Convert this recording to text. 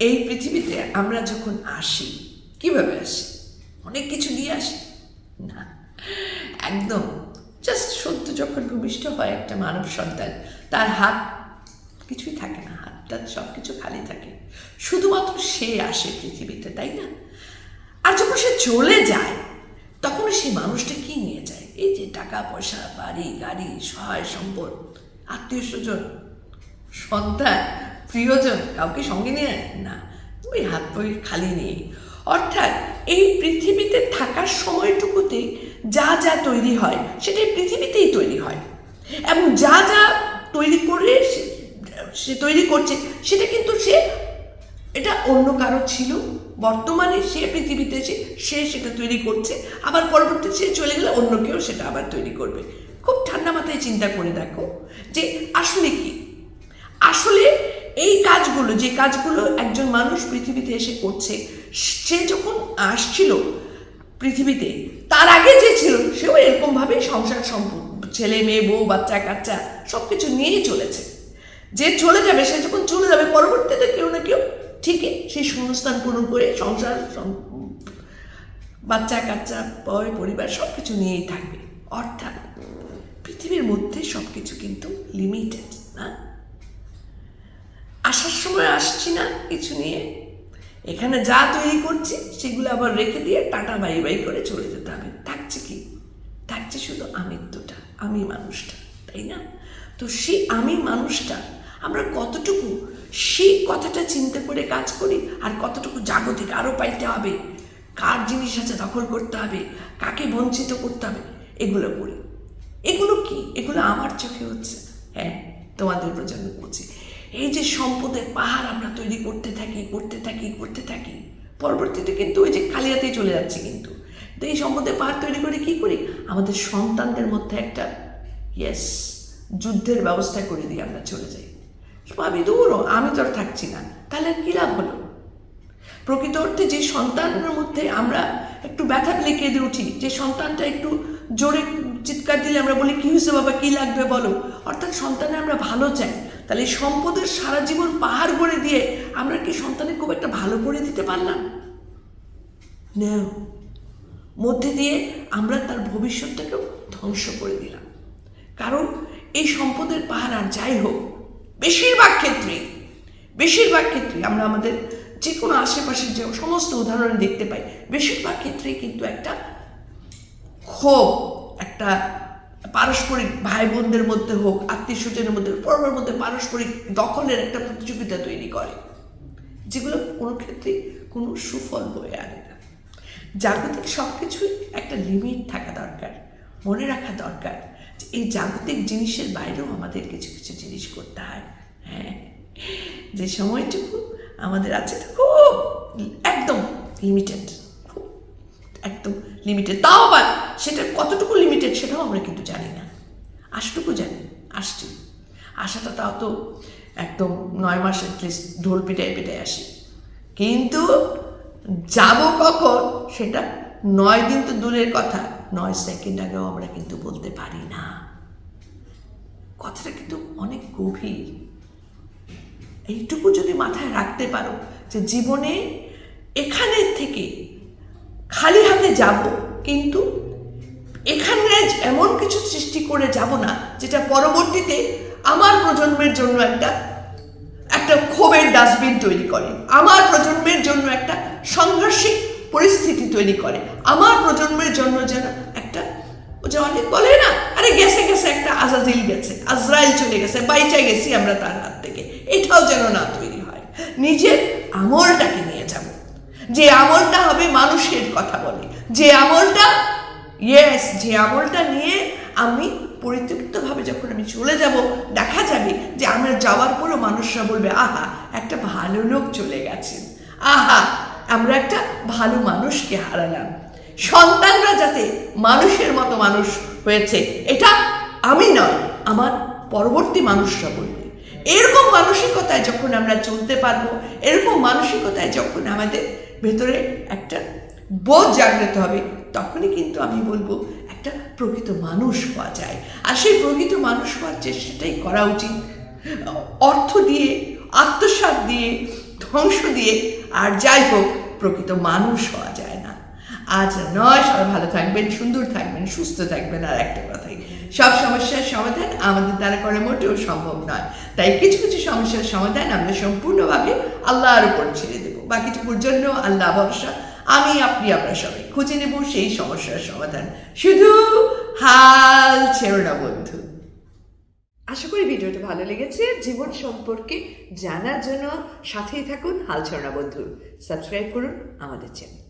এই পৃথিবীতে আমরা যখন আসি, কীভাবে আসি? অনেক কিছু নিয়ে আসি? না। একদম। জাস্ট সত্য যখন ভূমিষ্ঠ হয় একটা মানব সন্তান, তার হাত কিছুই থাকে না, হাতটা সব কিছু খালি থাকে। শুধুমাত্র সে আসে পৃথিবীতে, তাই না? আর যখন সে চলে যায় তখন সেই মানুষটা কি নিয়ে যায়? এই যে টাকা, পয়সা, বাড়ি, গাড়ি, সহায়, সম্পদ আত্মীয় স্বজন সন্তান। প্রিয়জন, কাউকে সঙ্গে নিয়ে? না ওই হাত বই খালি নেই। অর্থাৎ এই পৃথিবীতে থাকার সময়টুকুতে যা যা তৈরি হয়, সেটা পৃথিবীতেই তৈরি হয়। এবং যা যা তৈরি করে সে- সে তৈরি করছে, সেটা কিন্তু সে, এটা অন্য কারও ছিল। বর্তমানে সে পৃথিবীতে এসে, সে সেটা তৈরি করছে। আবার পরবর্তী সে চলে গেলে অন্য কেউ সেটা আবার তৈরি করবে। খুব ঠান্ডা মাথায় চিন্তা করে দেখো যে আসলে কি? আসলে এই কাজগুলো, যে কাজগুলো একজন মানুষ পৃথিবীতে এসে করছে, সে যখন আসছিল পৃথিবীতে, তার আগে যে ছিল, সেও এরকমভাবেই সংসার সম্পূর্ণ, ছেলে, মেয়ে, বউ, বাচ্চা, কাচ্চা সব কিছু নিয়েই চলেছে। যে চলে যাবে, সে যখন চলে যাবে, পরবর্তীতে কেউ না কেউ ঠিকই সেই শূন্যস্থান পূরণ করে সংসার বাচ্চা, কাচ্চা পয় পরিবার সব কিছু নিয়েই থাকবে। অর্থাৎ পৃথিবীর মধ্যে সব কিছু কিন্তু লিমিটেড আসছি না কিছু নিয়ে। এখানে যা তৈরি করছি, সেগুলো আবার রেখে দিয়ে টাটা, বাই বাই করে চলে যেতে হবে। থাকছে কি? থাকছে শুধু আমিত্বটা আমি মানুষটা, তাই না? তো সেই আমি মানুষটা, আমরা কতটুকু সেই কথাটা চিন্তা করে কাজ করি আর কতটুকু জাগতিক আরও পাইতে হবে? কার জিনিস আছে দখল করতে হবে? কাকে বঞ্চিত করতে হবে? এগুলো করি। এগুলো কি? এগুলো আমার চোখে এই যে সম্পদের পাহাড় আমরা তৈরি করতে থাকি করতে থাকি করতে থাকি, পরবর্তীতে কিন্তু ওই যে খালিয়াতেই চলে যাচ্ছে কিন্তু। তো এই সম্পদের পাহাড় তৈরি করে কি করি? আমাদের সন্তানদের মধ্যে একটা ইয়েস যুদ্ধের ব্যবস্থা করে দিয়ে আমরা চলে যাই। ভাবি দূর, আমি তো আর থাকছি না। তাহলে আর কি লাভ হলো? প্রকৃত অর্থে যে সন্তানের মধ্যে আমরা একটু ব্যথা পেলে কেঁদে উঠি, যে সন্তানটা একটু জোরে চিৎকার দিলে আমরা বলি, কি হয়েছে বাবা? কি লাগবে বলো? অর্থাৎ সন্তানে আমরা ভালো চাই। তাহলে এই সম্পদের সারা জীবন পাহাড় গড়ে দিয়ে আমরা কি সন্তানে খুব একটা ভালো করে দিতে পারলাম? না মধ্যে দিয়ে আমরা তার ভবিষ্যৎটাকেও ধ্বংস করে দিলাম। কারণ এই সম্পদের পাহাড় আর যাই হোক, বেশিরভাগ ক্ষেত্রেই, বেশিরভাগ ক্ষেত্রে আমরা আমাদের যে কোনো আশেপাশের যে সমস্ত উদাহরণ দেখতে পাই, বেশিরভাগ ক্ষেত্রেই কিন্তু একটা ক্ষোভ, একটা পারস্পরিক ভাই বোনদের মধ্যে হোক আত্মীয় স্বজনের মধ্যে পরমের মধ্যে পারস্পরিক দখলের একটা প্রতিযোগিতা তৈরি করে, যেগুলো কোনো ক্ষেত্রে কোনো সুফল বয়ে আনে না। জাগতিক সব কিছুই একটা লিমিট থাকা দরকার, মনে রাখা দরকার যে এই জাগতিক জিনিসের বাইরেও আমাদের কিছু কিছু জিনিস করতে হয়। হ্যাঁ যে সময়টুকু আমাদের আছে খুব একদম লিমিটেড খুব একদম লিমিটেড তাও আবার সেটা কতটুকু লিমিটেড সেটাও আমরা কিন্তু জানি না। আশটুকু জানি, আসছি। আশাটা তাও তো একদম নয় মাস অ্যাটলিস্ট ঢোল পিটায় পিটায় আসি। কিন্তু যাব কখন সেটা নয় দিন তো দূরের কথা, নয় সেকেন্ড আগেও আমরা কিন্তু বলতে পারি না। কথাটা কিন্তু অনেক গভীর। এইটুকু যদি মাথায় রাখতে পারো যে জীবনে এখানের থেকে খালি হাতে যাব, কিন্তু এখানে এমন কিছু সৃষ্টি করে যাব না, যেটা পরবর্তীতে আমার প্রজন্মের জন্য একটা একটা ক্ষোভের ডাস্টবিন তৈরি করে। আমার প্রজন্মের জন্য একটা সংঘর্ষিক পরিস্থিতি তৈরি করে। আমার প্রজন্মের জন্য যেন একটা যে অনেক বলে না, আরে গেছে গেছে, একটা আজাজিল গেছে, আজরাইল চলে গেছে, বাইচা গেছি আমরা তার হাত থেকে। এটাও যেন না তৈরি হয়। নিজের আমলটাকে নিয়ে যাব। যে আমলটা হবে মানুষের কথা বলে। যে আমলটা ইয়েস যে আমলটা নিয়ে আমি পরিতৃপ্তভাবে যখন আমি চলে যাব, দেখা যাবে যে আমরা যাওয়ার পরও মানুষরা বলবে, আহা, একটা ভালো লোক চলে গেছেন আহা, আমরা একটা ভালো মানুষকে হারালাম। সন্তানরা যাতে মানুষের মতো মানুষ হয়েছে, এটা আমি নয়, আমার পরবর্তী মানুষরা বলবে। এরকম মানসিকতায় যখন আমরা চলতে পারব, এরকম মানসিকতায় যখন আমাদের ভেতরে একটা বোধ জাগ্রত হবে তখনই কিন্তু আমি বলব একটা প্রকৃত মানুষ হওয়া যায়। আর সেই প্রকৃত মানুষ হওয়ার চেষ্টাটাই করা উচিত। অর্থ দিয়ে, আত্মসাৎ দিয়ে, ধ্বংস দিয়ে, আর যাই হোক, প্রকৃত মানুষ হওয়া যায় না। আজ নয়, সবাই ভালো থাকবেন, সুন্দর থাকবেন, সুস্থ থাকবেন, আর একটা কথাই, সব সমস্যার সমাধান আমাদের দ্বারা করা মোটেও সম্ভব নয়। তাই কিছু কিছু সমস্যার সমাধান আমরা সম্পূর্ণভাবে আল্লাহর উপর ছেড়ে দেবো। বাকিটুকুর জন্য আল্লাহ ভরসা আমি আপনি আপনার সবাই। খুঁজে নেব সেই সমস্যার সমাধান। শুধু হাল ছেড়ো না, বন্ধু। আশা করি ভিডিওটি ভালো লেগেছে। জীবন সম্পর্কে জানার জন্য সাথেই থাকুন। হাল ছড়া বন্ধু। সাবস্ক্রাইব করুন আমাদের চ্যানেল